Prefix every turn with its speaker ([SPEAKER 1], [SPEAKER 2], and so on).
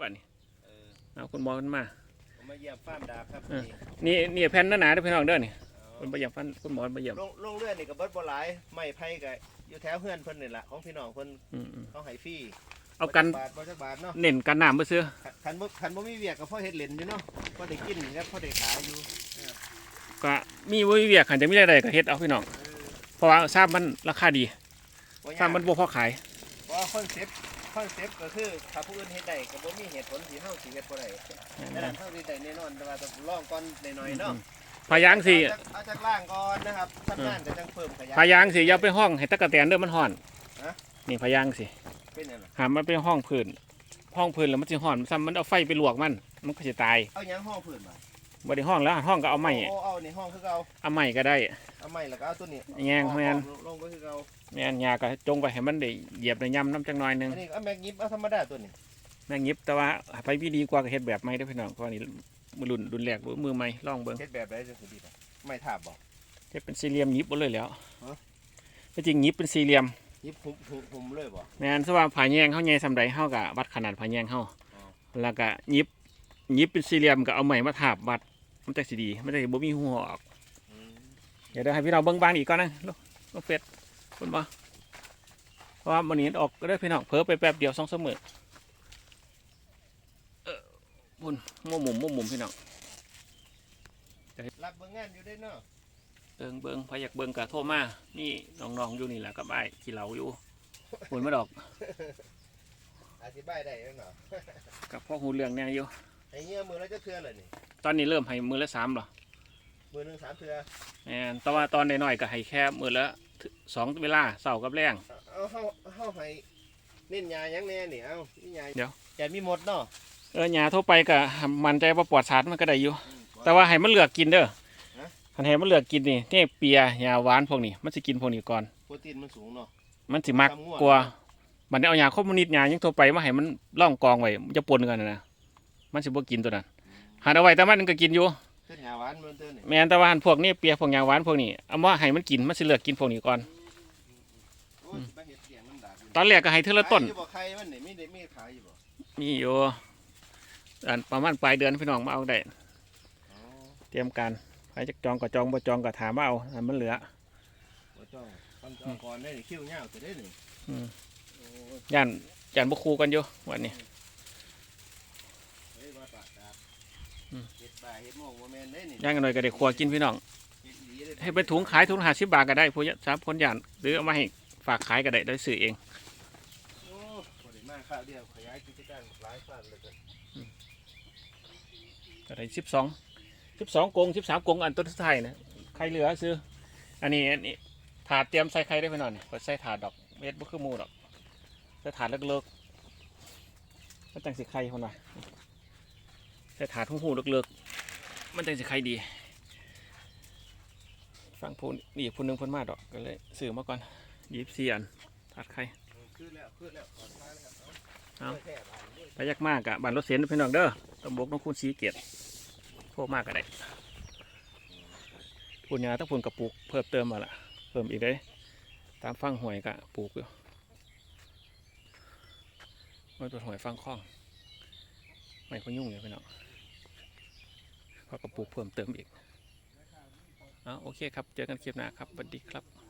[SPEAKER 1] บัดนี้
[SPEAKER 2] เออ
[SPEAKER 1] เอาคุณหมอขึ้นมา
[SPEAKER 2] ผมมาเยี่ยมฟาร์มดาบครับ
[SPEAKER 1] เออ
[SPEAKER 2] นี่
[SPEAKER 1] นี่นี่แผ่นหนาๆเด้อพี่น้องเด้อนี่
[SPEAKER 2] เอา
[SPEAKER 1] คุณไปเยี่ยมฟันคุณหมอมาเยี่ยม
[SPEAKER 2] ลงลงเรื่อยนี่กับเบิดบ่หลายไม่ไผ่ก็อยู่แถวเฮือนเพิ่นนี่ล่ะของพี่น้องเพิ่น
[SPEAKER 1] อืม
[SPEAKER 2] เขาให้ฟรี
[SPEAKER 1] ๆเอากัน
[SPEAKER 2] บ่จับาทบ่จักบาทเนาะ
[SPEAKER 1] เน้นกันน้ำมาซื้อ
[SPEAKER 2] คันบ่คันบ่มีเวียกก็พอเฮ็ดเล่นอยู่เนาะพอได้กินครับพอได้ขายอยู่
[SPEAKER 1] ก็มีวิเวียกขันจะมีอะไรก็เฮ็ดเอาพี่น้อง
[SPEAKER 2] เออ
[SPEAKER 1] เพราะว่าทราบมันราคาดี
[SPEAKER 2] บ่
[SPEAKER 1] ทราบ
[SPEAKER 2] ยาก
[SPEAKER 1] มันบ่พอขาย
[SPEAKER 2] เพราะคอนเซ็ปต์ คอนเซ็ปต์ก็คือถ้าผู้อื่นเฮ็ดได้ก็บ่มีเหตุผลที่เฮาสิเฮ็ดบ่ได้ดังนั้นเฮาสิได้แน่นอนแต่ว่าต้องลองก่อนหน่อยๆเนาะ
[SPEAKER 1] พายางสิ
[SPEAKER 2] เอาจากเอาจากล่างก่อนนะครับทำงานก็จังเพิ่มขยะ
[SPEAKER 1] พายางสิอย่าไปห้องให้ตะกะแตนเด้อมันฮ้อน
[SPEAKER 2] ฮะ
[SPEAKER 1] นี่พายางสิ
[SPEAKER 2] เป็นนั่นน่ะ
[SPEAKER 1] หามมันไปห้องพื้นห้องพื้นแล้วมันสิฮ้อนซ้ำมันเอาไฟไปลวกมัน มันก็สิตาย
[SPEAKER 2] เอาหยังห้องพื้นมา
[SPEAKER 1] บ่ได้ห้องแล้วห้องก็เอาไม้
[SPEAKER 2] โอ้เอาในห้องคือเก่า
[SPEAKER 1] เอาไม้ก็ได้
[SPEAKER 2] เอาไม้แล้วก็เอาตัวนี้
[SPEAKER 1] แย่งแม่น
[SPEAKER 2] ลงก็คือเก่า
[SPEAKER 1] แม่นยาก็จงไปให้มันได้เหยียบได้ย่ำน้ำจังหน่อยหนึง
[SPEAKER 2] อันนี้เอาแม็กยิบเอาธรรมดาตัวนี้
[SPEAKER 1] แม่งยิบแต่ว่าไปพี่ดีกว่าก็เฮ็ดแบบใหม่เด้อพี่น้องเพราะว่านี่มือรุ่นรุ่นแรกมือใหม่ลองเบิ่ง
[SPEAKER 2] เฮ็ดแบบไรจังสิดีป่ะไม่ถาบบ่
[SPEAKER 1] เฮ็ดเป็นสี่เหลี่ยมยิบบ่เลยแหล้ว
[SPEAKER 2] ฮะ
[SPEAKER 1] ที่จริงยิบเป็นสี่เหลี่ยม
[SPEAKER 2] ยิบหุบหุบหุมเลยบ่
[SPEAKER 1] แม่นสว่าผาแยงเฮาใหญ่ซำใดเฮาก็วัดขนาดผาแยงเฮา
[SPEAKER 2] อ๋อ
[SPEAKER 1] แล้วก็ยิบยิบเป็นสี่เหลี่ยมก็เอาไม้มาทาบวัด มันจักสิดี มันจักสิบ่มีหัวออก
[SPEAKER 2] อืม
[SPEAKER 1] เดี๋ยวเดี๋ยวให้พี่น้องเบิ่งบ้านอีกก่อนนะลูกลูกเป็ดคุณบ่เพราะว่ามื้อนี้ออกก็ได้อพี่น้องเผลอไปแป๊บเดียว2-3มื้อเออบุญมุมมุมมุมมุมพี่น้อง
[SPEAKER 2] รับเบิ่งงานอยู่ได้เนาะ
[SPEAKER 1] เบิ่งเบิ่งพอยากเบิ่งก็โทรมานี่น้องๆอยู่นี่แหละกับอ้ายที่เราอยู่บุญมาดอก
[SPEAKER 2] อธิบายได้เนาะ
[SPEAKER 1] กับพ่อหูเรื่องแน่อยู่
[SPEAKER 2] ให้เงี้ยมือแล้วจะเทื่อเลยนี่
[SPEAKER 1] ตอนนี้เริ่มให้มือละสามหรอ
[SPEAKER 2] มือหนึงสามเทื่อ
[SPEAKER 1] แม่นแต่ว่าตอนน้อยๆก็ให้แค่มือละสองเวลาเสาร์กับแรง
[SPEAKER 2] เอาเฮาเฮาให้เน้นยาหยังแน่นี่เอ้านี่ยา
[SPEAKER 1] เดี๋ยว
[SPEAKER 2] อย่ามีหมดเนาะ
[SPEAKER 1] เออหญ้าทั่วไปก็มันใจว่าปลอดสารมันก็ได้อยู่
[SPEAKER 2] อืม
[SPEAKER 1] แต่ว่าให้มันเลือกกินเด้อ
[SPEAKER 2] ฮะ
[SPEAKER 1] คันให้มันเลือกกินนี่นี่เปียหญ้าหวานพวกนี้มันสิกินพวกนี้ก่อน
[SPEAKER 2] โปรตีนมันสูงเนาะ
[SPEAKER 1] มันสิมัก
[SPEAKER 2] ทำง่วง
[SPEAKER 1] กลัวมันได้เอาหญ้าคอมมิวนิสต์หญ้าหยังทั่วไปมาให้มันล่องกองไว้มันจะปนกันนะนะ มันสิบ่กินตัวนั้นหันเอาไว้แต่มันก็กินอยู่
[SPEAKER 2] เส้นหาหวานมันเตือนนี่
[SPEAKER 1] แม่นแต่ว่าหันพวกนี้เปียพวกหญ้าหวานพวกนี้เอามาให้มันกินมันสิเลือกกินพวกนี้ก่อน
[SPEAKER 2] โอ้ยสิมาเฮ็ดเลี้ยงมันดาบอยู่
[SPEAKER 1] ตอนแรกก็ให้เท่าละต้น
[SPEAKER 2] ขายอยู่บ่ใครมันนี่มีได้มีขายอยู่บ่
[SPEAKER 1] มีอยู่อันประมาณปลายเดือนพี่น้องมาเอาได้
[SPEAKER 2] อ๋อ
[SPEAKER 1] เตรียมการใครจะจองก็จองบ่จองก็ถามมาเอาอันมันเหลือ
[SPEAKER 2] บ่จ้องคันจองก่อนได้นี่คิ้วยาวจะได้นี่
[SPEAKER 1] อืม
[SPEAKER 2] โอ้
[SPEAKER 1] ย่านย่านบ่คูกันอยู่วันนี้
[SPEAKER 2] เฮ้ยว่าปากดาบ
[SPEAKER 1] อืม
[SPEAKER 2] เฮ็ดบ่ายเฮ็ดโมงบ่แม่นได้นี่
[SPEAKER 1] ย่างกันหน่อยก็ได้ครัวกินพี่น้อง
[SPEAKER 2] เฮ็ดอีหลีด้
[SPEAKER 1] ให้ไปถุงขายถุงห้าสิบบาทก็ได้ผู้สามคนย่านหรือเอามาให้ฝากขายก็ได้ได้ซื้อเอง
[SPEAKER 2] โอ้บ่ได้มาข้าวเดียวขยายกิจการหลายฝั่งเลยก็
[SPEAKER 1] ก็ได้สิบสองสิบสองกงสิบสามกงอันต้นสุดท้ายนะใครเหลือซื้อ อันนี้อันนี้ถาดเตรียมใส่ไข่ได้พี่น้องนี่ก็ใส่ถาดดอกเม็ดบ่คือหมูดอกใส่ถาดเลิกๆมันจังสิไข่คนน่ะ ใส่ถาดหูๆเลิกๆ มันจังสิไข่ดี ฟังพูนนี่พูนหนึ่งพูนมาดอกก็เลยซื้อมาก่อนยีบสี่อันถาดไข่
[SPEAKER 2] คือแล้วคือแล้วก่อนแล้วครับ
[SPEAKER 1] เอาไปยากมากอะบ้านรถเสียนพี่น้องเด้อตำบกน้องคุณสีเกียรติพวกมากก็ได้พูนยาต้องพูนกระปุกเพิ่มเติมมาละเพิ่มอีกได้ ตามฟังหวยกะปลูกอยู่ไม่เป็นหวยฟังคล้อง ไม่ค่อยยุ่งเลยพี่น้องเพอกระปุกเพิ่มเติมอีกเอาโอเคครับ เจอกันคลิปหน้าครับสวัสดีครับ